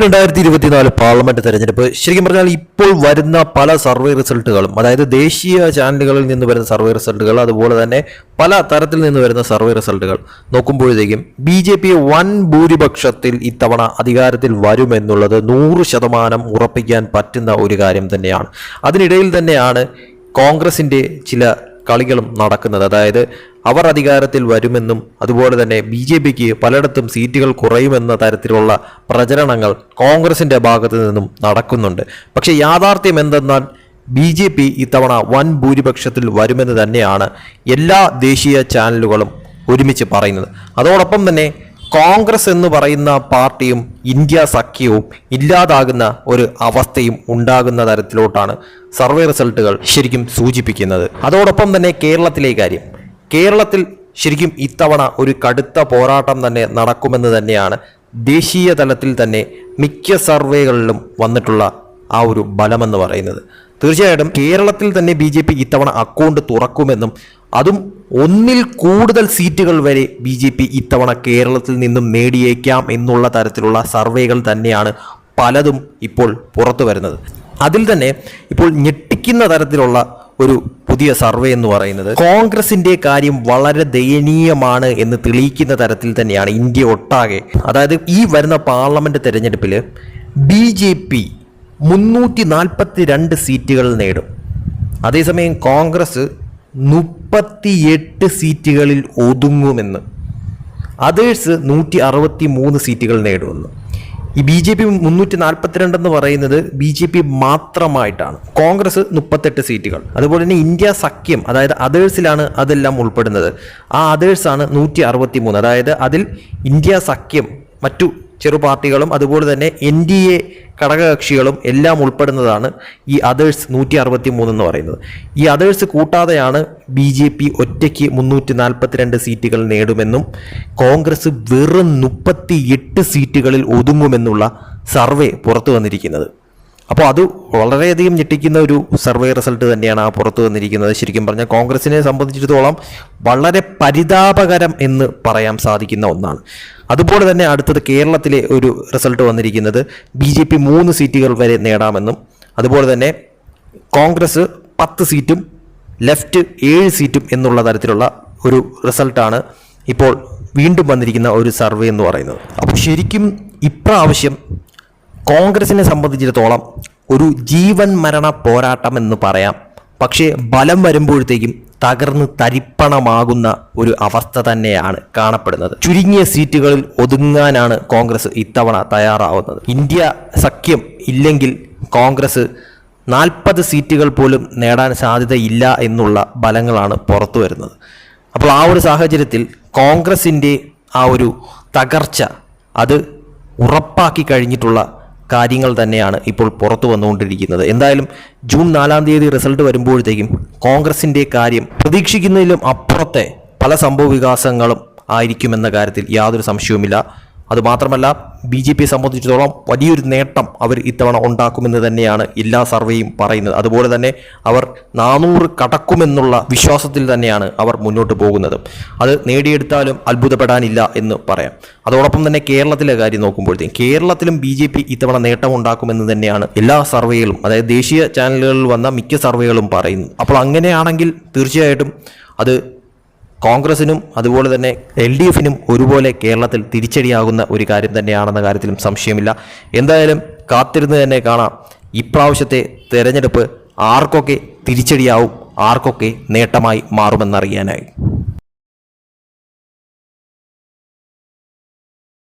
രണ്ടായിരത്തി ഇരുപത്തിനാല് പാർലമെന്റ് തെരഞ്ഞെടുപ്പ്. ശരിക്കും പറഞ്ഞാൽ ഇപ്പോൾ വരുന്ന പല സർവേ റിസൾട്ടുകളും അതായത് ദേശീയ ചാനലുകളിൽ നിന്ന് വരുന്ന സർവേ റിസൾട്ടുകൾ അതുപോലെ തന്നെ പല തരത്തിൽ നിന്ന് വരുന്ന സർവേ റിസൾട്ടുകൾ നോക്കുമ്പോഴത്തേക്കും ബി ജെ പി വൻ ഭൂരിപക്ഷത്തിൽ ഇത്തവണ അധികാരത്തിൽ വരുമെന്നുള്ളത് നൂറ് ശതമാനം ഉറപ്പിക്കാൻ പറ്റുന്ന ഒരു കാര്യം തന്നെയാണ്. അതിനിടയിൽ തന്നെയാണ് കോൺഗ്രസിന്റെ ചില കളികളും നടക്കുന്നത്. അതായത് അവർ അധികാരത്തിൽ വരുമെന്നും അതുപോലെ തന്നെ ബി ജെ പിക്ക് പലയിടത്തും സീറ്റുകൾ കുറയുമെന്ന തരത്തിലുള്ള പ്രചരണങ്ങൾ കോൺഗ്രസിന്റെ ഭാഗത്തു നിന്നും നടക്കുന്നുണ്ട്. പക്ഷേ യാഥാർത്ഥ്യം എന്തെന്നാൽ ബി ജെ പി ഇത്തവണ വൻ ഭൂരിപക്ഷത്തിൽ വരുമെന്ന് തന്നെയാണ് എല്ലാ ദേശീയ ചാനലുകളും ഒരുമിച്ച് പറയുന്നത്. അതോടൊപ്പം തന്നെ കോൺഗ്രസ് എന്ന് പറയുന്ന പാർട്ടിയും ഇന്ത്യ സഖ്യവും ഇല്ലാതാകുന്ന ഒരു അവസ്ഥയും ഉണ്ടാകുന്ന തരത്തിലോട്ടാണ് സർവേ റിസൾട്ടുകൾ ശരിക്കും സൂചിപ്പിക്കുന്നത്. അതോടൊപ്പം തന്നെ കേരളത്തിലെ കാര്യം. കേരളത്തിൽ ശരിക്കും ഇത്തവണ ഒരു കടുത്ത പോരാട്ടം തന്നെ നടക്കുമെന്ന് തന്നെയാണ് ദേശീയ തലത്തിൽ തന്നെ മിക്ക സർവേകളിലും വന്നിട്ടുള്ള ആ ഒരു ബലമെന്ന് പറയുന്നത്. തീർച്ചയായിട്ടും കേരളത്തിൽ തന്നെ ബി ജെ പി ഇത്തവണ അക്കൗണ്ട് തുറക്കുമെന്നും അതും ഒന്നിൽ കൂടുതൽ സീറ്റുകൾ വരെ ബി ജെ പി ഇത്തവണ കേരളത്തിൽ നിന്നും നേടിയേക്കാം എന്നുള്ള തരത്തിലുള്ള സർവേകൾ തന്നെയാണ് പലതും ഇപ്പോൾ പുറത്തു വരുന്നത്. അതിൽ തന്നെ ഇപ്പോൾ ഞെട്ടിക്കുന്ന തരത്തിലുള്ള ഒരു പുതിയ സർവേ എന്ന് പറയുന്നത് കോൺഗ്രസിന്റെ കാര്യം വളരെ ദയനീയമാണ് എന്ന് തെളിയിക്കുന്ന തരത്തിൽ തന്നെയാണ് ഇന്ത്യ ഒട്ടാകെ. അതായത് ഈ വരുന്ന പാർലമെന്റ് തെരഞ്ഞെടുപ്പിൽ ബി ജെ പി മുന്നൂറ്റി നാൽപ്പത്തി രണ്ട് സീറ്റുകൾ നേടും. അതേസമയം കോൺഗ്രസ് മുപ്പത്തിയെട്ട് സീറ്റുകളിൽ ഒതുങ്ങുമെന്ന്. അതേഴ്സ് നൂറ്റി അറുപത്തി മൂന്ന് സീറ്റുകൾ നേടുമെന്ന്. ഈ ബി ജെ പി മുന്നൂറ്റി നാൽപ്പത്തിരണ്ട് എന്ന് പറയുന്നത് ബി ജെ പി മാത്രമായിട്ടാണ്. കോൺഗ്രസ് മുപ്പത്തെട്ട് സീറ്റുകൾ. അതുപോലെ തന്നെ ഇന്ത്യ സഖ്യം അതായത് അതേഴ്സിലാണ് അതെല്ലാം ഉൾപ്പെടുന്നത്. ആ അതേഴ്സാണ് നൂറ്റി അറുപത്തി മൂന്ന് അതായത് അതിൽ ഇന്ത്യ സഖ്യം മറ്റു ചെറു പാർട്ടികളും അതുപോലെ തന്നെ എൻ ഡി എ ഘടകകക്ഷികളും എല്ലാം ഉൾപ്പെടുന്നതാണ് ഈ അതേഴ്സ് നൂറ്റി അറുപത്തി മൂന്ന് എന്ന് പറയുന്നത്. ഈ അതേഴ്സ് കൂട്ടാതെയാണ് ബി ജെ പി ഒറ്റയ്ക്ക് മുന്നൂറ്റി നാൽപ്പത്തിരണ്ട് സീറ്റുകൾ നേടുമെന്നും കോൺഗ്രസ് വെറും മുപ്പത്തി എട്ട് സീറ്റുകളിൽ ഒതുങ്ങുമെന്നുള്ള സർവേ പുറത്തു വന്നിരിക്കുന്നത്. അപ്പോൾ അത് വളരെയധികം ഞെട്ടിക്കുന്ന ഒരു സർവേ റിസൾട്ട് തന്നെയാണ് ആ പുറത്തു വന്നിരിക്കുന്നത്. ശരിക്കും പറഞ്ഞാൽ കോൺഗ്രസിനെ സംബന്ധിച്ചിടത്തോളം വളരെ പരിതാപകരം എന്ന് പറയാൻ സാധിക്കുന്ന ഒന്നാണ്. അതുപോലെ തന്നെ അടുത്തത് കേരളത്തിലെ ഒരു റിസൾട്ട് വന്നിരിക്കുന്നത് ബി ജെ പി മൂന്ന് സീറ്റുകൾ വരെ നേടാമെന്നും അതുപോലെ തന്നെ കോൺഗ്രസ് പത്ത് സീറ്റും ലെഫ്റ്റ് ഏഴ് സീറ്റും എന്നുള്ള തരത്തിലുള്ള ഒരു റിസൾട്ടാണ് ഇപ്പോൾ വീണ്ടും വന്നിരിക്കുന്ന ഒരു സർവേ എന്ന് പറയുന്നത്. അപ്പോൾ ശരിക്കും ഇപ്രാവശ്യം കോൺഗ്രസിനെ സംബന്ധിച്ചിടത്തോളം ഒരു ജീവൻ മരണ പോരാട്ടം എന്ന് പറയാം. പക്ഷേ ബലം വരുമ്പോഴത്തേക്കും തകർന്ന് തരിപ്പണമാകുന്ന ഒരു അവസ്ഥ തന്നെയാണ് കാണപ്പെടുന്നത്. ചുരുങ്ങിയ സീറ്റുകളിൽ ഒതുങ്ങാനാണ് കോൺഗ്രസ് ഇത്തവണ തയ്യാറാവുന്നത്. ഇന്ത്യ സഖ്യം ഇല്ലെങ്കിൽ കോൺഗ്രസ് നാൽപ്പത് സീറ്റുകൾ പോലും നേടാൻ സാധ്യതയില്ല എന്നുള്ള ബലങ്ങളാണ് പുറത്തു വരുന്നത്. അപ്പോൾ ആ ഒരു സാഹചര്യത്തിൽ കോൺഗ്രസിന്റെ ആ ഒരു തകർച്ച അത് ഉറപ്പാക്കി കഴിഞ്ഞിട്ടുള്ള കാര്യങ്ങൾ തന്നെയാണ് ഇപ്പോൾ പുറത്തു വന്നുകൊണ്ടിരിക്കുന്നത്. എന്തായാലും ജൂൺ നാലാം തീയതി റിസൾട്ട് വരുമ്പോഴത്തേക്കും കോൺഗ്രസിന്റെ കാര്യം പ്രതീക്ഷിക്കുന്നതിലും അപ്പുറത്തെ പല സംഭവ വികാസങ്ങളും ആയിരിക്കുമെന്ന കാര്യത്തിൽ യാതൊരു സംശയവുമില്ല. അതുമാത്രമല്ല ബി ജെ പിയെ സംബന്ധിച്ചിടത്തോളം വലിയൊരു നേട്ടം അവർ ഇത്തവണ ഉണ്ടാക്കുമെന്ന് തന്നെയാണ് എല്ലാ സർവേയും പറയുന്നത്. അതുപോലെ തന്നെ അവർ നാനൂറ് കടക്കുമെന്നുള്ള വിശ്വാസത്തിൽ തന്നെയാണ് അവർ മുന്നോട്ട് പോകുന്നത്. അത് നേടിയെടുത്താലും അത്ഭുതപ്പെടാനില്ല എന്ന് പറയാം. അതോടൊപ്പം തന്നെ കേരളത്തിലെ കാര്യം നോക്കുമ്പോഴത്തേക്കും കേരളത്തിലും ബി ജെ പി ഇത്തവണ നേട്ടം ഉണ്ടാക്കുമെന്ന് തന്നെയാണ് എല്ലാ സർവേകളും അതായത് ദേശീയ ചാനലുകളിൽ വന്ന മിക്ക സർവേകളും പറയുന്നത്. അപ്പോൾ അങ്ങനെയാണെങ്കിൽ തീർച്ചയായിട്ടും അത് കോൺഗ്രസിനും അതുപോലെ തന്നെ എൽ ഡി എഫിനും ഒരുപോലെ കേരളത്തിൽ തിരിച്ചടിയാകുന്ന ഒരു കാര്യം തന്നെയാണെന്ന കാര്യത്തിലും സംശയമില്ല. എന്തായാലും കാത്തിരുന്ന് തന്നെ കാണാം. ഇപ്രാവശ്യത്തെ തെരഞ്ഞെടുപ്പ് ആർക്കൊക്കെ തിരിച്ചടിയാവും ആർക്കൊക്കെ നേട്ടമായി മാറുമെന്നറിയാനായി.